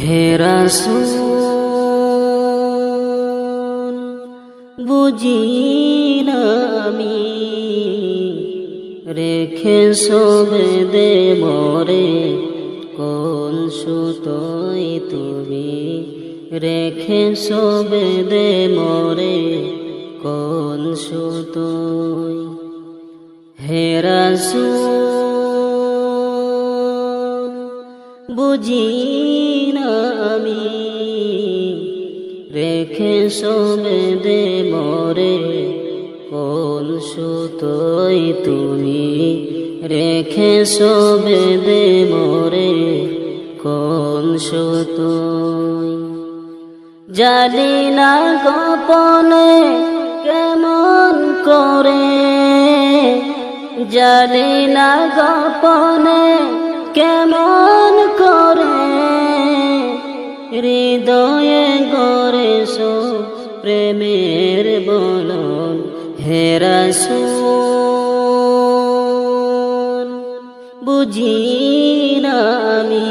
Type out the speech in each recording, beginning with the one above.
হেরাসুল বুঝি না আমি রেখে সবে দে মরে কোন সুতোই তুমি রেখে সবে দে মরে কোন সুতোই হেরাসুল বুঝি আমি। রেখে সবে দে মরে, কোন সুতোই তুমি। রেখে সবে দে মরে, কোন সুতোই। জানি না গোপনে কেমন করে, জানি না গোপনে কেমন প্রেমের বলন হেরাসুন বুঝি না আমি।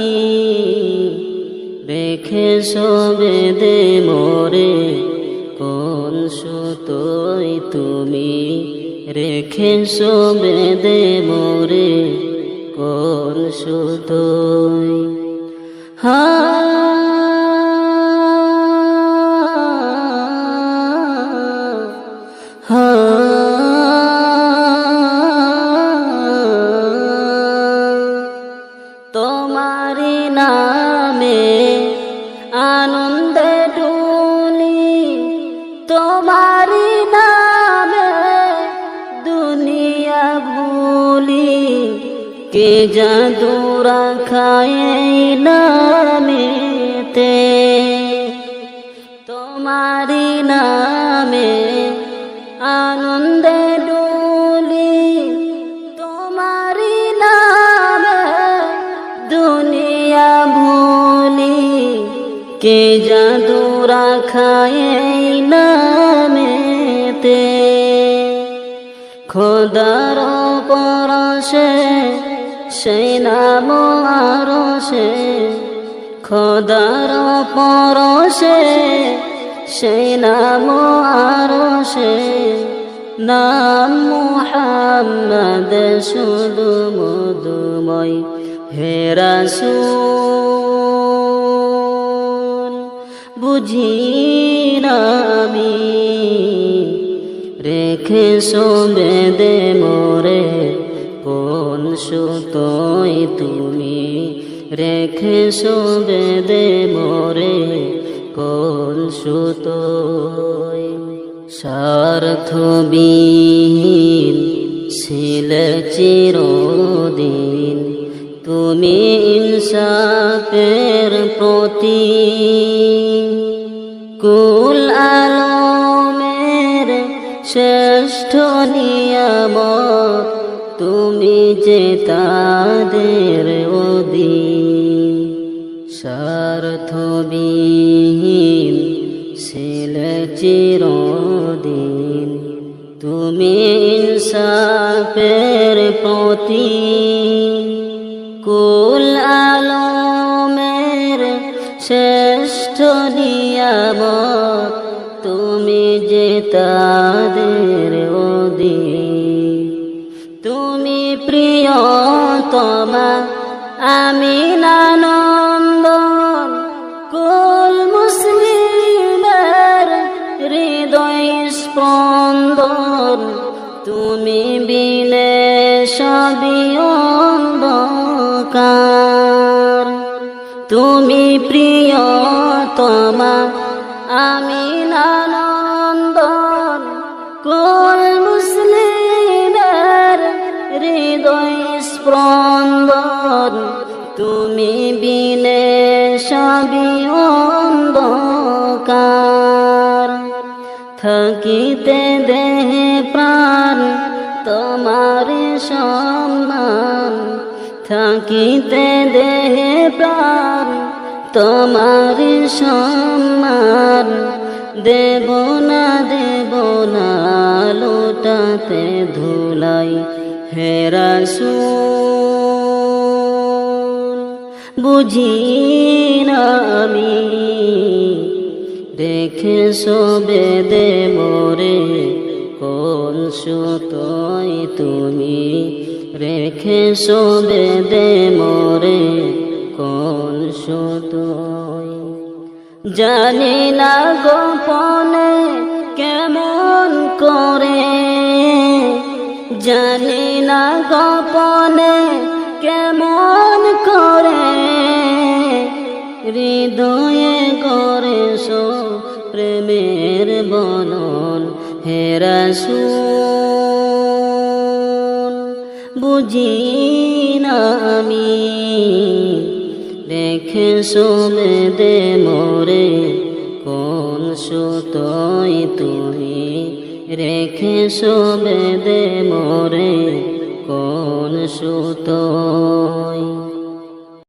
রেখে সবে দে মোরে, কোন সুতোই তুমি? রেখে সবে দে মোরে, কোন সুতোই হা কে জাদু রাখায় নামেতে তোমারি নামে আনন্দে ডুলি তোমারি নামে দুনিয়া ভুলি। কে জাদু রাখায় নামেতে খোদার পরশে সেই নাম আরশে, খোদার পরশে, সেই নাম আরশে, নাম মুহাম্মদ শুধু মধুময় হেরাসুল বুঝি না আমি রেখে সোবে দে মোরে সুতোই তুমি। রেখে সোবে দে মোরে কোন সুতোই স্বার্থবিহীন ছিল চিরদিন। তুমি ইনসাফের প্রতি কুল আলমের শ্রেষ্ঠ নিয়ম তুমি যে তাদের অধীন স্বার্থবিহীন ছিল চিরদিন, তুমি ইনসাফের প্রতি কুল আলমের শ্রেষ্ঠ নিয়ম তুমি যে তাদের অধীন প্রিয়তমা আমি নানন্দন। কুল মুসলিমের হৃদয় স্পন্দন তুমি বিনে সবই তুমি প্রিয়তমা আমি নানন্দন। বিনে সবই অন্ধকার। থাকিতে দেহে প্রাণ, তোমার সম্মান। থাকিতে দেহে প্রাণ, তোমার সম্মান। দেব না দেব না, লোটাতে ধুলাই হেরাসুল বুঝি না রেখে বেদে মোরে কোন সুতোয় তুমি। রেখে বেদে মোরে কোন সুতোয় জানি না গোপনে কেমন করে। জানি না গোপনে কেমন করে। হৃদয়ে করে সো প্রেমের বনন হেরাসু বুঝি না আমি। রেখে শোবে দে মোরে, কোন সুতোই তুমি। রেখে শোবে দে মোরে, কোন সুতোই